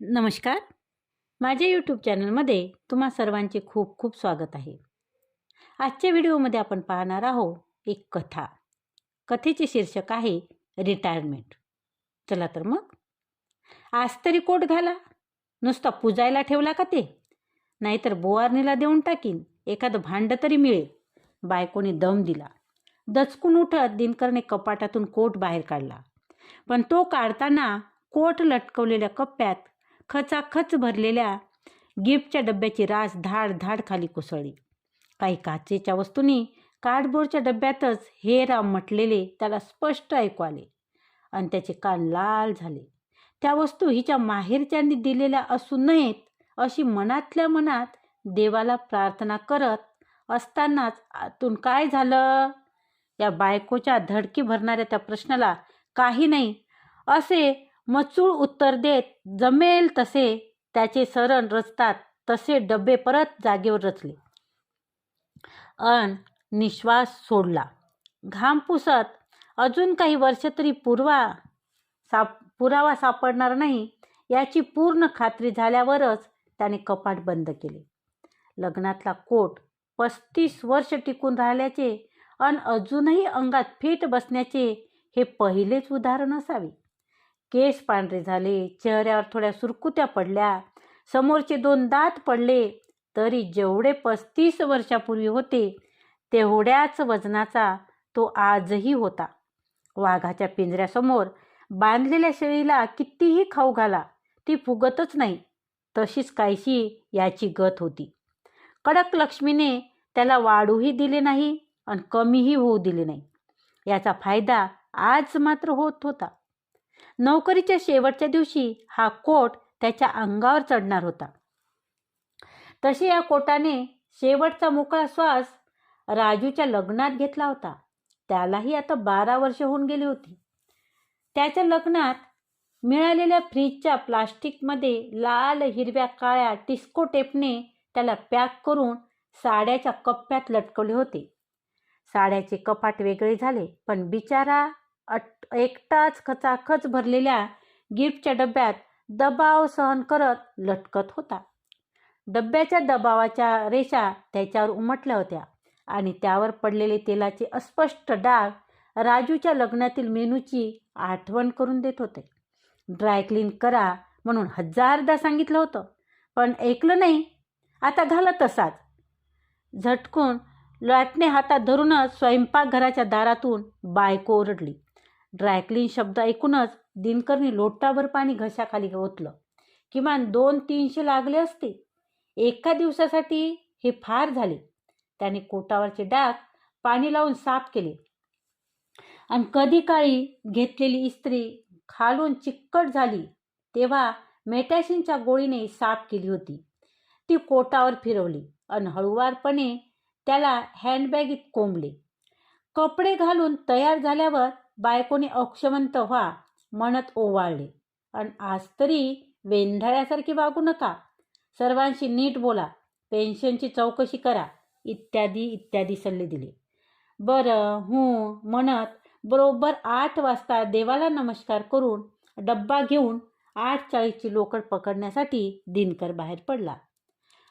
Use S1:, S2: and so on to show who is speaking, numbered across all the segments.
S1: नमस्कार. माझ्या यूट्यूब चॅनलमध्ये तुम्हा सर्वांचे खूप खूप स्वागत आहे. आजच्या व्हिडिओमध्ये आपण पाहणार आहोत एक कथा. कथेचे शीर्षक आहे रिटायरमेंट चला तर मग. आज तरी कोट घाला. नुसता पुजायला ठेवला का ते? नाहीतर बोवारणीला देऊन टाकीन. एखादं भांडं तरी मिळेल. बायकोने दम दिला. दचकून उठत दिनकरने कपाटातून कोट बाहेर काढला. पण तो काढताना कोट लटकवलेल्या कप्प्यात खचाखच भरलेल्या गिफ्टच्या डब्याची रास धाड धाड खाली कोसळली. काही काचेच्या वस्तूंनी कार्डबोर्डच्या डब्यातच हे राम म्हटलेले त्याला स्पष्ट ऐकू आले आणि त्याचे कान लाल झाले. त्या वस्तू हिच्या माहेरच्यांनी दिलेल्या असू नयेत अशी मनातल्या मनात देवाला प्रार्थना करत असतानाच आतून काय झालं? या बायकोच्या धडकी भरणाऱ्या त्या प्रश्नाला काही नाही असे मचूळ उत्तर देत जमेल तसे त्याचे सरण रचतात तसे डबे परत जागेवर रचले. अन निश्वास सोडला. घाम पुसत अजून काही वर्ष तरी पूर्वा साप पुरावा सापडणार नाही याची पूर्ण खात्री झाल्यावरच त्याने कपाट बंद केले. लग्नातला कोट पस्तीस वर्ष टिकून राहिल्याचे अन अजूनही अंगात फिट बसण्याचे हे पहिलेच उदाहरण असावे. केस पांढरे झाले चेहऱ्यावर थोड्या सुरकुत्या पडल्या. समोरचे दोन दात पडले तरी जेवढे पस्तीस वर्षापूर्वी होते तेवढ्याच वजनाचा तो आजही होता. वाघाच्या पिंजऱ्यासमोर बांधलेल्या शेळीला कितीही खाऊ घाला ती फुगतच नाही. तशीच काहीशी याची गत होती. कडक लक्ष्मीने त्याला वाढूही दिले नाही आणि कमीही होऊ दिले नाही. याचा फायदा आज मात्र होत होता. नोकरीच्या शेवटच्या दिवशी हा कोट त्याच्या अंगावर चढणार होता. तसे या कोटाने शेवटचा मोकळा श्वास राजूच्या लग्नात घेतला होता. त्यालाही आता बारा वर्ष होऊन गेली होती. त्याच्या लग्नात मिळालेल्या फ्रीजच्या प्लास्टिकमध्ये लाल हिरव्या काळ्या टिस्को टेपने त्याला पॅक करून साड्याच्या कप्प्यात लटकवले होते. साड्याचे कपाट वेगळे झाले पण बिचारा अट एकटाच खचाखच भरलेल्या गिफ्टच्या डब्यात दबाव सहन करत लटकत होता. डब्याच्या दबावाच्या रेषा त्याच्यावर उमटल्या होत्या आणि त्यावर पडलेले तेलाचे अस्पष्ट डाग राजूच्या लग्नातील मेनूची आठवण करून देत होते. ड्रायक्लीन करा म्हणून हजारदा सांगितलं होतं पण ऐकलं नाही. आता घाला तसाच. झटकून लाटणे हातात धरूनच स्वयंपाकघराच्या दारातून बायको ओरडली. ड्रायक्लीन शब्द ऐकूनच दिनकरने लोटाभर पाणी घशाखाली ओतलं. किमान दोन तीनशे लागले असते. एका दिवसासाठी हे फार झाले. त्याने कोटावरचे डाग पाणी लावून साफ केले. आणि कधी काळी घेतलेली इस्त्री खालून चिक्कट झाली तेव्हा मेटॅशिनच्या गोळीने साफ केली होती. ती कोटावर फिरवली आणि हळुवारपणे त्याला हँडबॅगीत कोंबले. कपडे घालून तयार झाल्यावर बायकोने अक्षमंत व्हा म्हणत ओवाळले. आणि आज तरी वेंधाळ्यासारखी वागू नका. सर्वांशी नीट बोला पेन्शनची चौकशी करा इत्यादी इत्यादी सल्ले दिले. बरं हूं म्हणत बरोबर आठ वाजता देवाला नमस्कार करून डब्बा घेऊन आठ चाळीसची लोकड पकडण्यासाठी दिनकर बाहेर पडला.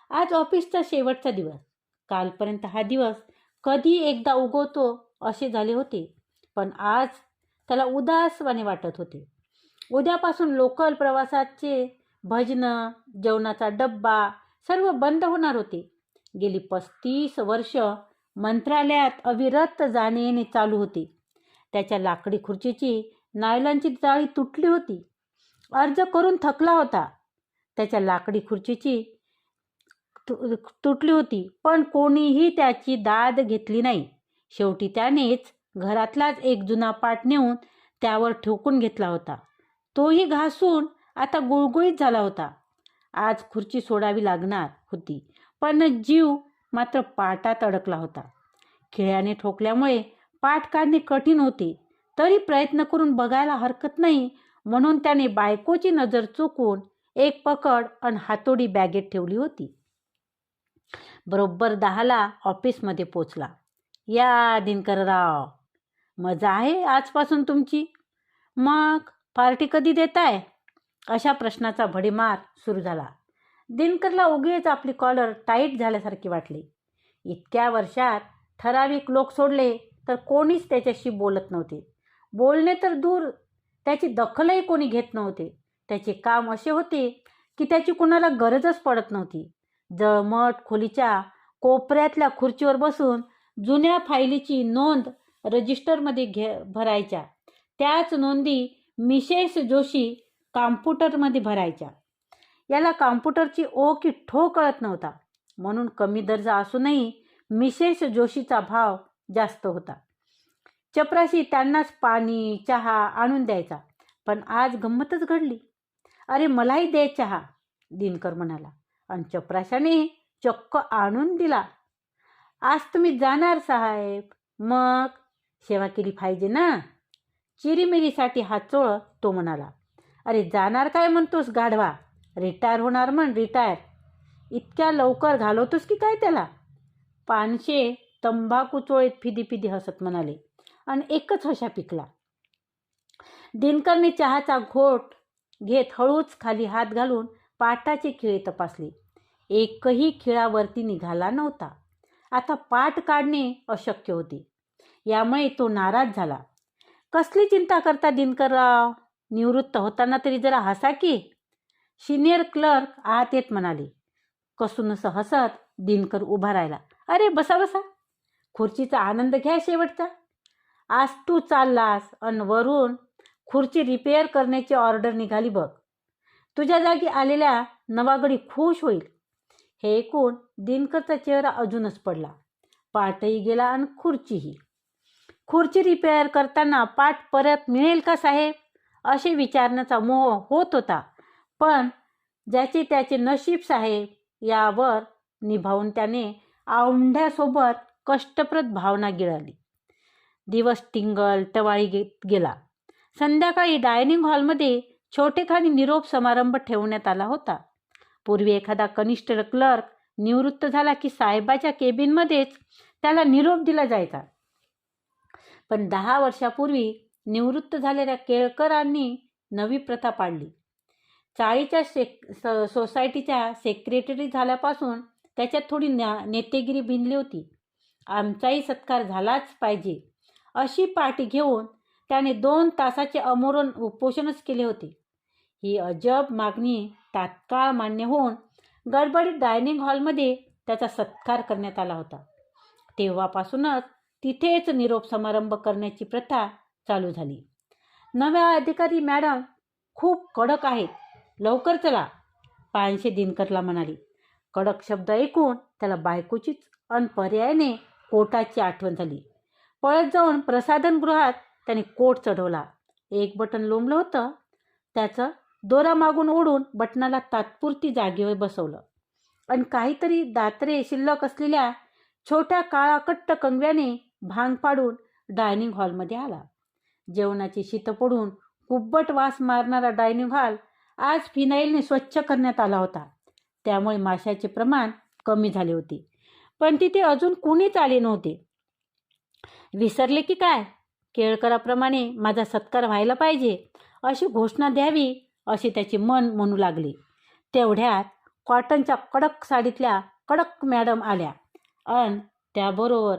S1: आज ऑफिसचा शेवटचा दिवस. कालपर्यंत हा दिवस कधी एकदा उगवतो असे झाले होते. पण आज त्याला उदासवाने वाटत होते. उद्यापासून लोकल प्रवासाचे भजनं जेवणाचा डब्बा सर्व बंद होणार होते. गेली पस्तीस वर्ष मंत्रालयात अविरत जाणे येणे चालू होते. त्याच्या लाकडी खुर्चीची नायलॉनची जाळी तुटली होती. अर्ज करून थकला होता. त्याच्या लाकडी खुर्चीची तु तुटली होती पण कोणीही त्याची दाद घेतली नाही. शेवटी त्यानेच घरातलाच एक जुना पाट नेऊन त्यावर ठोकून घेतला होता. तोही घासून आता गुळगुळीत झाला होता. आज खुर्ची सोडावी लागणार होती पण जीव मात्र पाटात अडकला होता. खिळ्याने ठोकल्यामुळे पाठ काढणे कठीण होते. तरी प्रयत्न करून बघायला हरकत नाही म्हणून त्याने बायकोची नजर चुकून एक पकड आणि हातोडी बॅगेत ठेवली होती. बरोबर दहाला ऑफिसमध्ये पोचला. या दिनकरराव! मजा आहे आजपासून तुमची? मग पार्टी कधी देताय? अशा प्रश्नाचा भडीमार सुरू झाला. दिनकरला उगीच आपली कॉलर टाईट झाल्यासारखी वाटली. इतक्या वर्षात ठराविक लोक सोडले तर कोणीच त्याच्याशी बोलत नव्हते. बोलणे तर दूर त्याची दखलही कोणी घेत नव्हते. त्याचे काम असे होते की त्याची कुणाला गरजच पडत नव्हती. जळमट खोलीच्या कोपऱ्यातल्या खुर्चीवर बसून जुन्या फायलीची नोंद रजिस्टरमध्ये घे भरायच्या. त्याच नोंदी मिसेस जोशी कॉम्प्युटरमध्ये भरायच्या. याला कॉम्प्युटरची ओ की ठो कळत नव्हता. म्हणून कमी दर्जा असूनही मिसेस जोशीचा भाव जास्त होता. चपराशी त्यांनाच पाणी चहा आणून द्यायचा. पण आज गंमतच घडली. अरे मलाही दे चहा दिनकर म्हणाला. आणि चपराशाने चक्क आणून दिला. आज तुम्ही जाणार साहेब. मग? सेवा केली पाहिजे ना? चिरीमिरीसाठी हात चोळ तो म्हणाला. अरे जाणार काय म्हणतोस गाढवा? रिटायर होणार म्हण रिटायर. इतक्या लवकर घालवतोस की काय त्याला? पानशे तंबाखू चोळीत फिदी फिदी हसत म्हणाले आणि एकच हशा पिकला. दिनकरने चहाचा घोट घेत हळूच खाली हात घालून पाटाचे खिळे तपासली. एकही खिळावरती निघाला नव्हता. आता पाठ काढणे अशक्य होते. यामुळे तो नाराज झाला. कसली चिंता करता दिनकरराव? निवृत्त होताना तरी जरा हसा की? सिनियर क्लर्क आत येत म्हणाले. कसूनसं हसत दिनकर उभा राहिला. अरे बसा बसा. खुर्चीचा आनंद घ्या शेवटचा. आज तू चाललास अन वरून खुर्ची रिपेअर करण्याची ऑर्डर निघाली बघ. तुझ्या जागी आलेल्या नवागडी खुश होईल. हे ऐकून दिनकरचा चेहरा अजूनच पडला. पाटही गेला आणि खुर्चीही. खुर्ची रिपेअर करताना पाठ परत मिळेल का साहेब? असे विचारण्याचा मोह होत होता. पण ज्याचे त्याचे नशीब साहेब यावर निभावून त्याने औंढ्यासोबत कष्टप्रद भावना गिळाली. दिवस टिंगल टवाळी घेत गेला. संध्याकाळी डायनिंग हॉलमध्ये छोटेखानी निरोप समारंभ ठेवण्यात आला होता. पूर्वी एखादा कनिष्ठ क्लर्क निवृत्त झाला की साहेबाच्या केबिनमध्येच त्याला निरोप दिला जायचा. पण दहा वर्षापूर्वी निवृत्त झालेल्या केळकरांनी नवी प्रथा पाडली. चाळीच्या शेक स सोसायटीच्या सेक्रेटरी झाल्यापासून त्याच्यात थोडी न्या नेतेगिरी भिनली होती. आमचाही सत्कार झालाच पाहिजे अशी पार्टी घेऊन त्याने दोन तासाचे अमोरण उपोषणच केले होते. ही अजब मागणी तात्काळ मान्य होऊन गडबडीत डायनिंग हॉलमध्ये त्याचा सत्कार करण्यात आला होता. तेव्हापासूनच तिथेच निरोप समारंभ करण्याची प्रथा चालू झाली. नव्या अधिकारी मॅडम खूप कडक आहेत. लवकर चला पानशे दिनकरला म्हणाली. कडक शब्द ऐकून त्याला बायकोचीच अन पर्यायाने कोटाची आठवण झाली. पळत जाऊन प्रसाधनगृहात त्याने कोट चढवला. एक बटन लोंबलं होतं. त्याचं दोरा मागून ओढून बटनाला तात्पुरती जागेवर बसवलं. आणि काहीतरी दात्रे शिल्लक असलेल्या छोट्या काळा कट्ट कंगव्याने भांग पाडून डायनिंग हॉलमध्ये आला. जेवणाची शीत पडून कुब्बट वास मारणारा डायनिंग हॉल आज फिनाईलने स्वच्छ करण्यात आला होता. त्यामुळे माशाचे प्रमाण कमी झाले होते. पण तिथे अजून कुणीच आले नव्हते. विसरले की काय? केळकराप्रमाणे माझा सत्कार व्हायला पाहिजे अशी घोषणा द्यावी असे त्याचे मन म्हणू लागले. तेवढ्यात कॉटनच्या कडक साडीतल्या कडक मॅडम आल्या. अन त्याबरोबर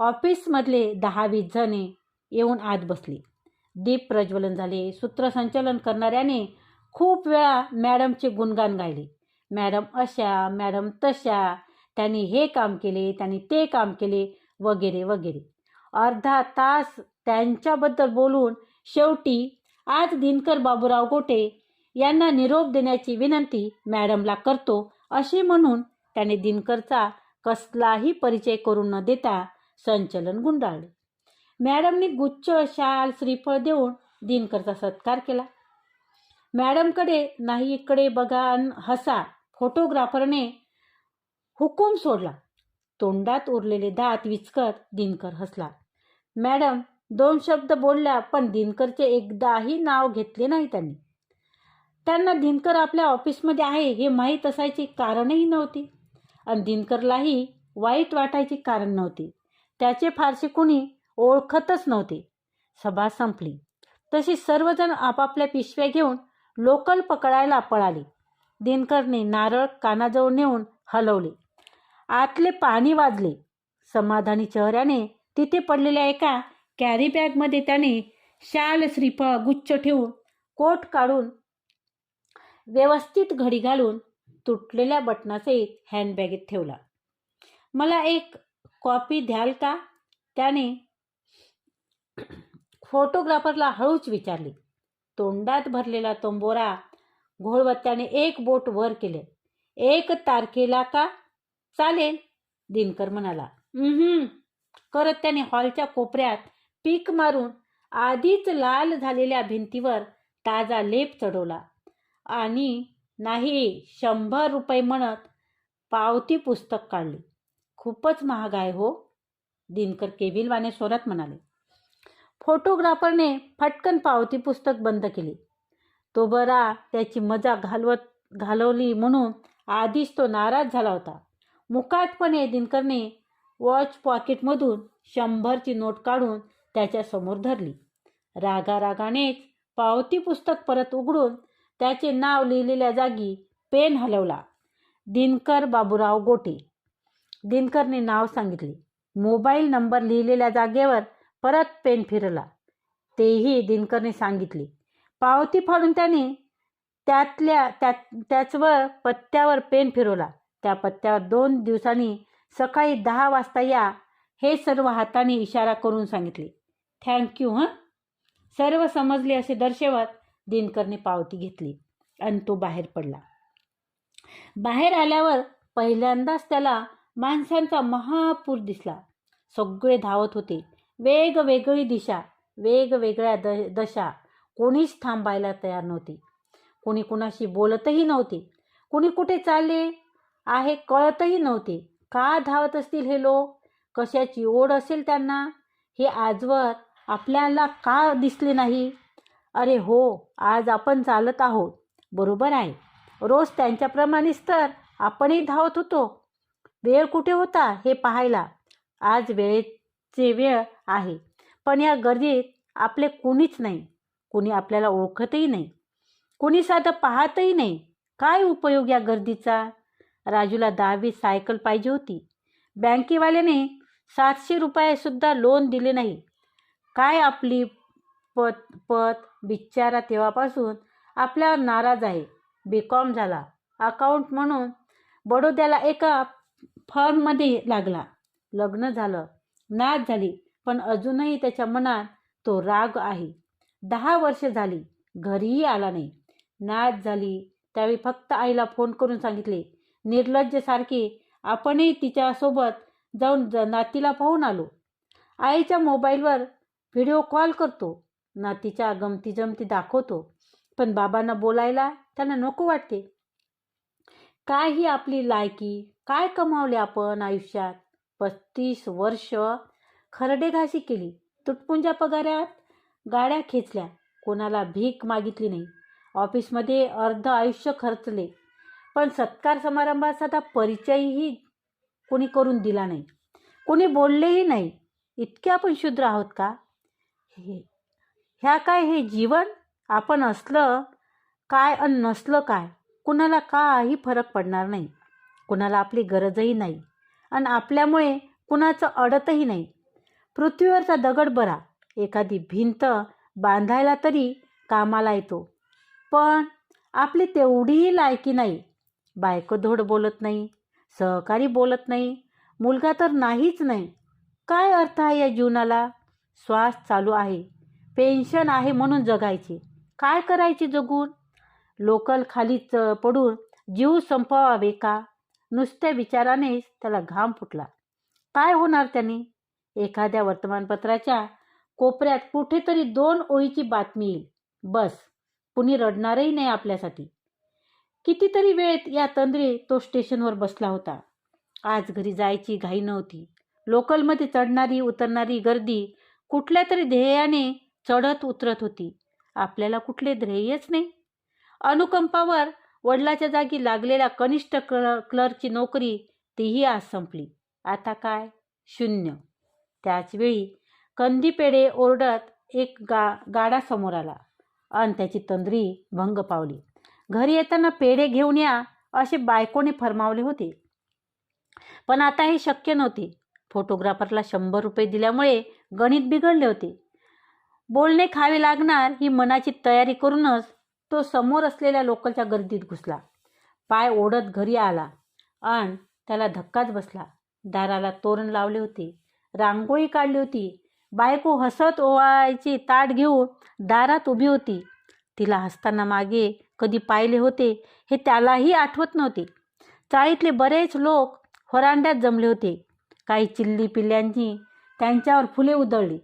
S1: ऑफिसमधले दहा वीस जणे येऊन आत बसले. दीप प्रज्वलन झाले. सूत्रसंचलन करणाऱ्याने खूप वेळा मॅडमचे गुणगान गायले. मॅडम अशा मॅडम तशा त्यांनी हे काम केले त्यांनी ते काम केले वगैरे वगैरे. अर्धा तास त्यांच्याबद्दल बोलून शेवटी आज दिनकर बाबूराव गोटे यांना निरोप देण्याची विनंती मॅडमला करतो असे म्हणून त्याने दिनकरचा कसलाही परिचय करून न देता संचलन गुंडाळले. मॅडमनी गुच्छ शाल श्रीफळ देऊन दिनकरचा सत्कार केला. मॅडमकडे नाही इकडे बघा हसा फोटोग्राफरने हुकूम सोडला. तोंडात उरलेले दात विचकत दिनकर हसला. मॅडम दोन शब्द बोलल्या पण दिनकरचे एकदाही नाव घेतले नाही त्यांनी. त्यांना दिनकर आपल्या ऑफिसमध्ये आहे हे माहीत असायचे कारणही नव्हते. आणि दिनकरलाही वाईट वाटायचे कारण नव्हते. त्याचे फारसे कुणी ओळखतच नव्हते. सभा संपली. तशी सर्वजण आपापल्या पिशव्या घेऊन लोकल पकडायला पळाली. दिनकरने नारळ कानाजवळ नेऊन हलवले. आतले पाणी वाजले. समाधानी चेहऱ्याने तिथे पडलेल्या एका कॅरी बॅगमध्ये त्याने शाल श्रीफळ गुच्छ ठेवून कोट काढून व्यवस्थित घडी घालून तुटलेल्या बटनासहित हँडबॅगेत ठेवला. मला एक कॉपी द्याल का? त्याने फोटोग्राफरला हळूच विचारली. तोंडात भरलेला तोंबोरा घोळवत त्याने एक बोट वर केले. एक तारखेला का? चालेल दिनकर म्हणाला. करत त्याने हॉलच्या कोपऱ्यात पीक मारून आधीच लाल झालेल्या भिंतीवर ताजा लेप चढवला. आणि नाही शंभर रुपये म्हणत पावती पुस्तक काढले. खूपच महाग आहे हो दिनकर केविलवाने स्वरात म्हणाले. फोटोग्राफरने फटकन पावती पुस्तक बंद केले. तो बरा त्याची मजा घालवत घालवली म्हणून आधीच तो नाराज झाला होता. मुकाटपणे दिनकरने वॉच पॉकेटमधून शंभरची नोट काढून त्याच्यासमोर धरली. रागा रागानेच पावती पुस्तक परत उघडून त्याचे नाव लिहिलेल्या जागी पेन हलवला. दिनकर बाबूराव गोटे. दिनकरने नाव सांगितले. मोबाईल नंबर लिहिलेल्या जागेवर परत पेन फिरला तेही दिनकरने सांगितले. पावती फाडून त्याने त्यातल्या त्या त्याचवर पत्त्यावर पेन फिरवला. त्या पत्त्यावर दोन दिवसांनी सकाळी दहा वाजता या हे सर्व हाताने इशारा करून सांगितले. थँक्यू हं? सर्व समजले असे दर्शवत दिनकरने पावती घेतली आणि तो बाहेर पडला. बाहेर आल्यावर पहिल्यांदाच त्याला माणसांचा महापूर दिसला. सगळे धावत होते. वेगवेगळी दिशा वेगवेगळ्या द दशा. कोणीच थांबायला तयार नव्हती. कोणी कुणाशी बोलतही नव्हते. कुणी कुठे चालले आहे कळतही नव्हते. का धावत असतील हे लोक? कशाची ओढ असेल त्यांना? हे आजवर आपल्याला का दिसले नाही? अरे हो आज आपण चालत आहोत. बरोबर आहे. रोज त्यांच्याप्रमाणेच तर आपणही धावत होतो. वेळ कुठे होता हे पाहायला? आज वेळेचे वेळ आहे. पण या गर्दीत आपले कुणीच नाही. कुणी आपल्याला ओळखतही नाही. कुणी साधं पाहतही नाही. काय उपयोग या गर्दीचा? राजूला दहावी सायकल पाहिजे होती. बँकेवाल्याने सातशे रुपयेसुद्धा लोन दिले नाही. काय आपली पत पत बिचारा तेव्हापासून आपल्यावर नाराज आहे. बी कॉम झाला. अकाउंट म्हणून बडोद्याला एका फॉर्ममध्ये लागला. लग्न झालं. नाच झाली पण अजूनही त्याच्या मनात तो राग आहे. दहा वर्ष झाली घरीही आला नाही. नाच झाली त्यावेळी फक्त आईला फोन करून सांगितले निर्लज्जसारखे आपणही तिच्यासोबत जाऊन ज नातीला पाहून आलो. आईच्या मोबाईलवर व्हिडिओ कॉल करतो. नातीच्या गमती जमती दाखवतो. पण बाबांना बोलायला त्यांना नको वाटते. काय ही आपली लायकी? काय कमावले आपण आयुष्यात? पस्तीस वर्ष खरडेघाशी केली. तुटपुंजा पगारात गाड्या खेचल्या. कोणाला भीक मागितली नाही. ऑफिसमध्ये अर्ध आयुष्य खर्चले. पण सत्कार समारंभात साधा परिचयही कोणी करून दिला नाही. कोणी बोललेही नाही. इतके आपण शुद्र आहोत का? हे ह्या काय हे जीवन? आपण असलं काय आणि नसलं काय? कुणाला काही फरक पडणार नाही. कुणाला आपली गरजही नाही आणि आपल्यामुळे कुणाचं अडतही नाही. पृथ्वीवरचा दगड बरा एखादी भिंत बांधायला तरी कामाला येतो. पण आपली तेवढीही लायकी नाही. बायको धोड बोलत नाही सहकारी बोलत नाही मुलगा तर नाहीच नाही. काय अर्थ आहे या जीवनाला? श्वास चालू आहे. पेन्शन आहे म्हणून जगायचे. काय करायचे जगून? लोकल खालीच पडून जीव संपवावे का? नुसत्या विचारानेच त्याला घाम फुटला. काय होणार त्याने? एखाद्या वर्तमानपत्राच्या कोपऱ्यात कुठेतरी दोन ओळीची बातमी येईल. बस कुणी रडणारही नाही आपल्यासाठी. कितीतरी वेळ या तंद्री तो स्टेशनवर बसला होता. आज घरी जायची घाई नव्हती. लोकलमध्ये चढणारी उतरणारी गर्दी कुठल्या तरी ध्येयाने चढत उतरत होती. आपल्याला कुठले ध्येयच नाही. अनुकंपावर वडिलाच्या जागी लागलेल्या कनिष्ठ क्ल क्लर्कची नोकरी तीही आज संपली. आता काय? शून्य. त्याचवेळी कंदीपेढे ओरडत एक गा गाडा समोर आला आणि त्याची तंद्री भंग पावली. घरी येताना पेढे घेऊन या असे बायकोने फरमावले होते. पण आता हे शक्य नव्हते. फोटोग्राफरला शंभर रुपये दिल्यामुळे गणित बिघडले होते. बोलणे खावे लागणार ही मनाची तयारी करूनच तो समोर असलेल्या लोकलच्या गर्दीत घुसला. पाय ओढत घरी आला आणि त्याला धक्काच बसला. दाराला तोरण लावले होते. रांगोळी काढली होती. बायको हसत ओवायची ताट घेऊन दारात उभी होती. तिला हसताना मागे कधी पाहिले होते हे त्यालाही आठवत नव्हते. चाळीतले बरेच लोक होरांड्यात जमले होते. काही चिल्ली पिल्ल्यांची त्यांच्यावर फुले उधळली.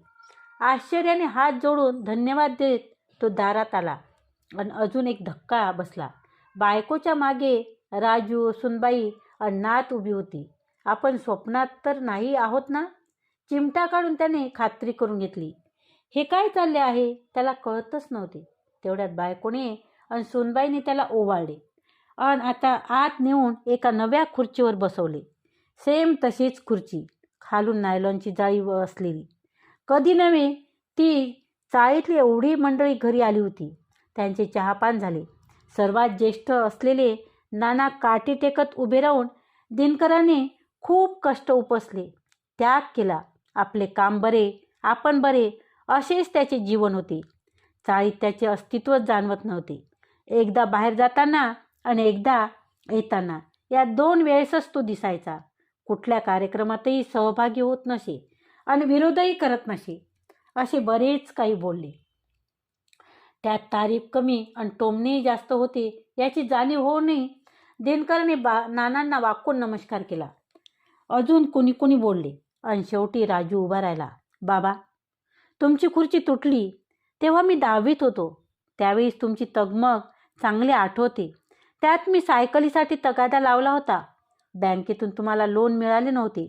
S1: आश्चर्याने हात जोडून धन्यवाद देत तो दारात आला. आणि अजून एक धक्का बसला. बायकोच्या मागे राजू सुनबाई अण्णात नात उभी होती. आपण स्वप्नात तर नाही आहोत ना? चिमटा काढून त्याने खात्री करून घेतली. हे काय चालले आहे? त्याला कळतच नव्हते. तेवढ्यात बायकोने आणि सुनबाईने त्याला ओवाळले. आणि आता आत नेऊन एका नव्या खुर्चीवर बसवले. सेम तशीच खुर्ची. खालून नायलॉनची जाळी व असलेली. कधी नव्हे ती चाळीतली एवढी मंडळी घरी आली होती. त्यांचे चहापान झाले. सर्वात ज्येष्ठ असलेले नाना काठी टेकत उभे राहून दिनकराने खूप कष्ट उपसले. त्याग केला. आपले काम बरे आपण बरे असेच त्याचे जीवन होते. चाळीत त्याचे अस्तित्वच जाणवत नव्हते. एकदा बाहेर जाताना आणि एकदा येताना या दोन वेळेसच तो दिसायचा. कुठल्या कार्यक्रमातही सहभागी होत नसे आणि विरोधही करत नसे असे बरेच काही बोलले. त्यात तारीफ कमी आणि टोमणेही जास्त होते याची जाणीव होऊनही दिनकरने बा नानांना वाकून नमस्कार केला. अजून कुणी कुणी बोलले. आणि शेवटी राजू उभा राहिला. बाबा तुमची खुर्ची तुटली. तेव्हा मी दहावीत होतो. त्यावेळेस तुमची तगमग चांगली आठवते. त्यात मी सायकलीसाठी तगादा लावला होता. बँकेतून तुम्हाला लोन मिळाले नव्हते.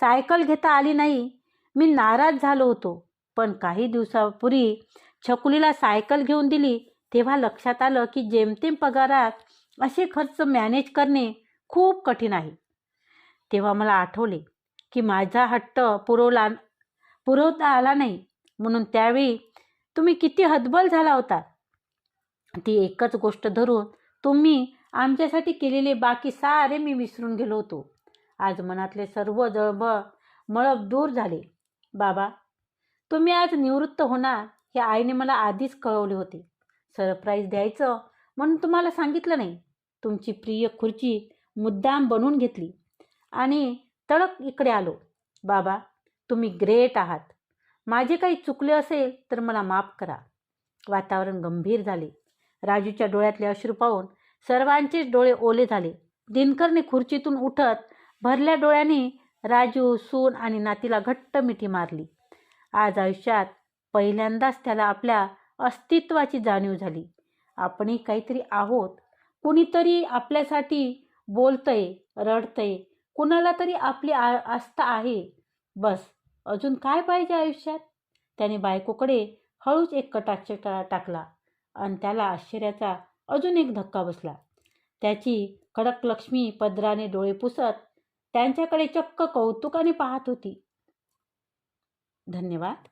S1: सायकल घेता आली नाही. मी नाराज झालो होतो. पण काही दिवसापूर्वी छकुलीला सायकल घेऊन दिली तेव्हा लक्षात आलं की जेमतेम पगारात असे खर्च मॅनेज करणे खूप कठीण आहे. तेव्हा मला आठवले की माझा हट्ट पुरवला पुरवता आला नाही. म्हणून त्यावेळी तुम्ही किती हतबल झाला होता? ती एकच गोष्ट धरून तुम्ही आमच्यासाठी केलेले बाकी सारे मी विसरून गेलो होतो. आज मनातले सर्व जळबळ मळब दूर झाले. बाबा तुम्ही आज निवृत्त होणार. हे आईने मला आधीच कळवले होते. सरप्राईज द्यायचं म्हणून तुम्हाला सांगितलं नाही. तुमची प्रिय खुर्ची मुद्दाम बनवून घेतली. आणि तडक इकडे आलो. बाबा तुम्ही ग्रेट आहात. माझे काही चुकले असेल तर मला माफ करा. वातावरण गंभीर झाले. राजूच्या डोळ्यातले अश्रू पाहून सर्वांचेच डोळे ओले झाले. दिनकरने खुर्चीतून उठत भरल्या डोळ्याने राजू सून आणि नातीला घट्ट मिठी मारली. आज आयुष्यात पहिल्यांदाच त्याला आपल्या अस्तित्वाची जाणीव झाली. आपणही काहीतरी आहोत. कुणीतरी आपल्यासाठी बोलतंय रडतंय. कुणाला तरी आपली आ आस्था आहे. बस अजून काय पाहिजे आयुष्यात? त्याने बायकोकडे हळूच एक कटाक्ष टाकला आणि त्याला आश्चर्याचा अजून एक धक्का बसला. त्याची कडक लक्ष्मी पदराने डोळे पुसत त्यांच्याकडे चक्क कौतुकाने पाहत होती. धन्यवाद.